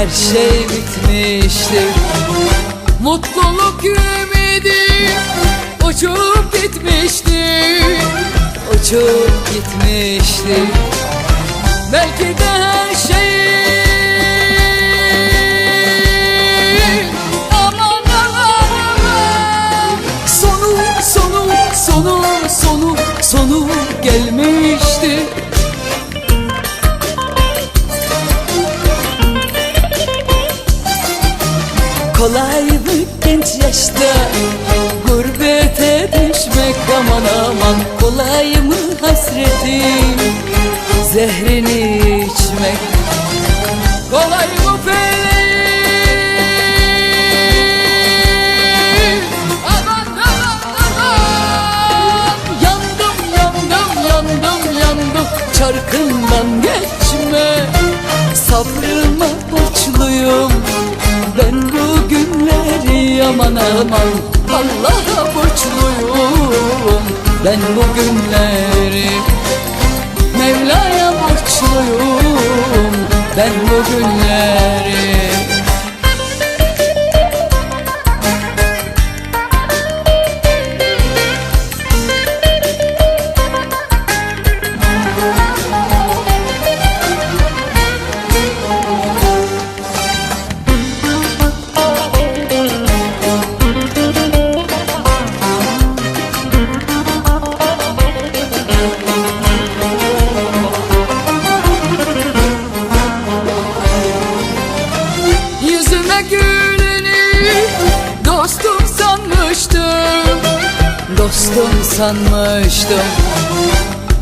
Her şey bitmişti Mutluluk ümidi uçup gitmişti Uçup gitmişti Belki de her şey Kolay mı genç yaşta gurbete düşmek aman aman. Kolay mı hasreti? Zehrini içmek. Kolay mı feleğin Aman aman aman. Yandım yandım yandım yandım. Çarkından geçme. Sabrıma borçluyum aman aman Allah'a borçluyum Ben bu günleri. Mevla'ya borçluyum Ben bu günleri Dostum sanmıştım.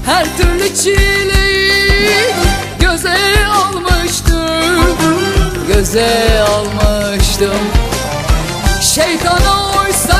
Her türlü çileyi göze almıştım. Göze almıştım. Şeytana uysaydım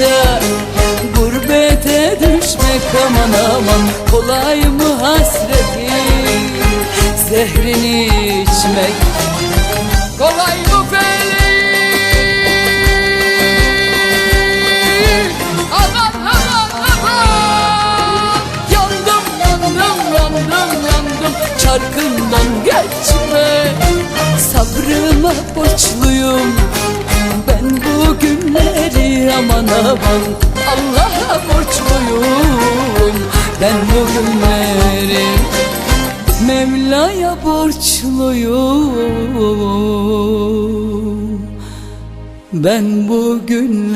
yaşta gurbete düşmek aman aman Kolay mı hasreti? Zehrini içmek Kolay mı Yandım yandım Çarkından geçme. Sabrıma borçluyum aman aman Allah'a borçluyum. Ben bu günleri Mevla'ya borçluyum. Ben bu günleri